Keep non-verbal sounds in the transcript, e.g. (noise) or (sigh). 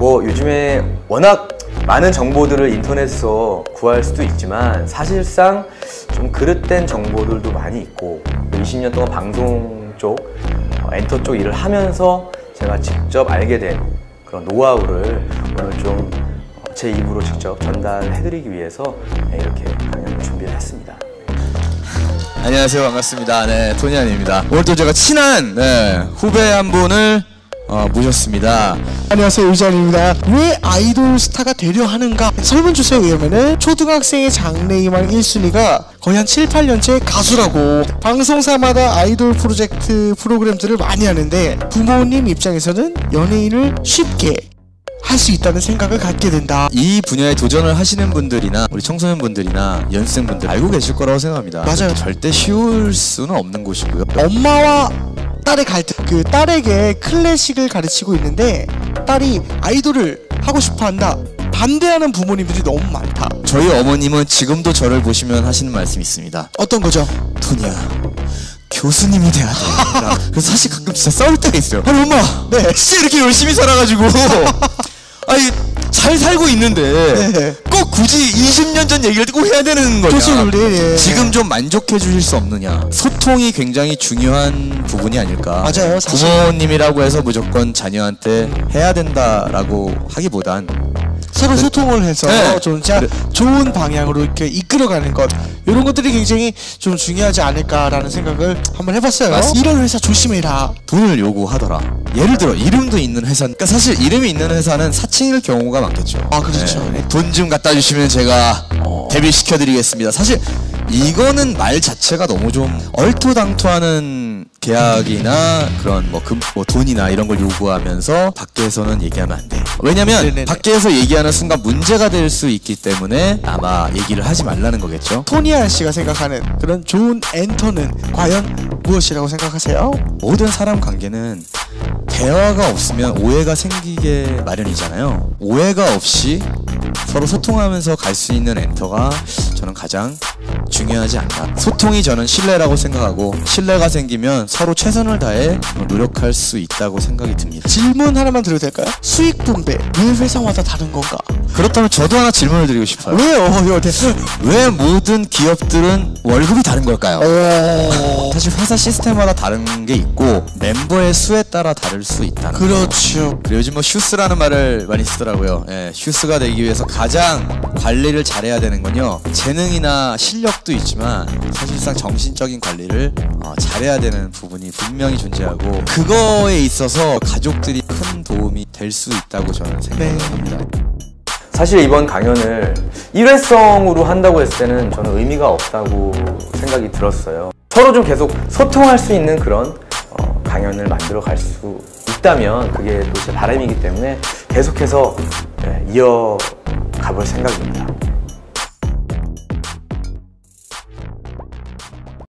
뭐 요즘에 워낙 많은 정보들을 인터넷에서 구할 수도 있지만 사실상 좀 그릇된 정보들도 많이 있고 20년 동안 방송 쪽 어, 엔터 쪽 일을 하면서 제가 직접 알게 된 그런 노하우를 오늘 좀 제 입으로 직접 전달해드리기 위해서 네, 이렇게 강연을 준비를 했습니다. 안녕하세요. 반갑습니다. 네 토니안입니다. 오늘 또 제가 친한 네, 후배 한 분을 어, 모셨습니다 안녕하세요 유jan입니다. 왜 아이돌 스타가 되려 하는가? 설문조사에 의하면은 초등학생의 장래희망 1순위가 거의 한 7, 8년째 가수라고 방송사마다 아이돌 프로젝트 프로그램들을 많이 하는데 부모님 입장에서는 연예인을 쉽게 할수 있다는 생각을 갖게 된다. 이 분야에 도전을 하시는 분들이나 우리 청소년분들이나 연습생분들 알고 계실 거라고 생각합니다 맞아요. 절대 쉬울 수는 없는 곳이고요 엄마와 딸의 갈등. 그 딸에게 클래식을 가르치고 있는데 딸이 아이돌을 하고 싶어 한다. 반대하는 부모님들이 너무 많다. 저희 어머님은 지금도 저를 보시면 하시는 말씀이 있습니다 어떤 거죠? 토니야 교수님이 돼야 돼 (laughs) 그래서 사실 가끔 진짜 싸울 때가 있어요 아니 엄마 네. 진짜 이렇게 열심히 살아가지고 (laughs) 아니 잘 살고 있는데 네. 꼭 굳이 20년 전 얘기를 꼭 해야 되는 거냐 교수님, 네, 예. 지금 좀 만족해 주실 수 없느냐 소통이 굉장히 중요한 부분이 아닐까 맞아요, 사실. 부모님이라고 해서 무조건 자녀한테 해야 된다라고 하기보단 서로 소통을 해서 네. 좀 그래. 좋은 방향으로 이렇게 이끌어가는 것 이런 것들이 굉장히 좀 중요하지 않을까라는 생각을 한번 해봤어요. 맞습니다. 이런 회사 조심해라. 돈을 요구하더라 예를 들어 이름도 있는 회사 그러니까 사실 이름이 있는 회사는 사칭일 경우가 많겠죠 아, 그렇죠. 네. 돈좀 갖다 주시면 제가 데뷔 시켜 드리겠습니다 사실 이거는 말 자체가 너무 좀 얼토당토하는 계약이나 그런 뭐, 금, 뭐 돈이나 이런 걸 요구하면서 밖에서는 얘기하면 안 돼. 왜냐면 네네네. 밖에서 얘기하는 순간 문제가 될 수 있기 때문에 아마 얘기를 하지 말라는 거겠죠. 토니안 씨가 생각하는 그런 좋은 엔터는 과연 무엇이라고 생각하세요? 모든 사람 관계는 대화가 없으면 오해가 생기게 마련이잖아요. 오해가 없이 서로 소통하면서 갈 수 있는 엔터가 저는 가장 중요하지 않나. 소통이 저는 신뢰라고 생각하고 신뢰가 생기면 서로 최선을 다해 노력할 수 있다고 생각이 듭니다. 질문 하나만 드려도 될까요? 수익 분배 왜 회사마다 다른 건가? 그렇다면 저도 하나 질문을 드리고 싶어요. 왜요? (laughs) 왜 모든 기업들은 월급이 다른 걸까요? 오, 사실 회사 시스템마다 다른 게 있고 멤버의 수에 따라 다를 수 있다는 거. 그렇죠. 그리고 요즘 뭐 슈스라는 말을 많이 쓰더라고요. 예, 슈스가 되기 위해서 가장 관리를 잘해야 되는 건요. 재능이나 실력 도 있지만 사실상 정신적인 관리를 어, 잘해야 되는 부분이 분명히 존재하고 그거에 있어서 가족들이 큰 도움이 될 수 있다고 저는 네. 생각합니다. 사실 이번 강연을 일회성으로 한다고 했을 때는 저는 의미가 없다고 생각이 들었어요. 서로 좀 계속 소통할 수 있는 그런 어, 강연을 만들어 갈 수 있다면 그게 또 제 바람이기 때문에 계속해서 예, 이어가볼 생각입니다.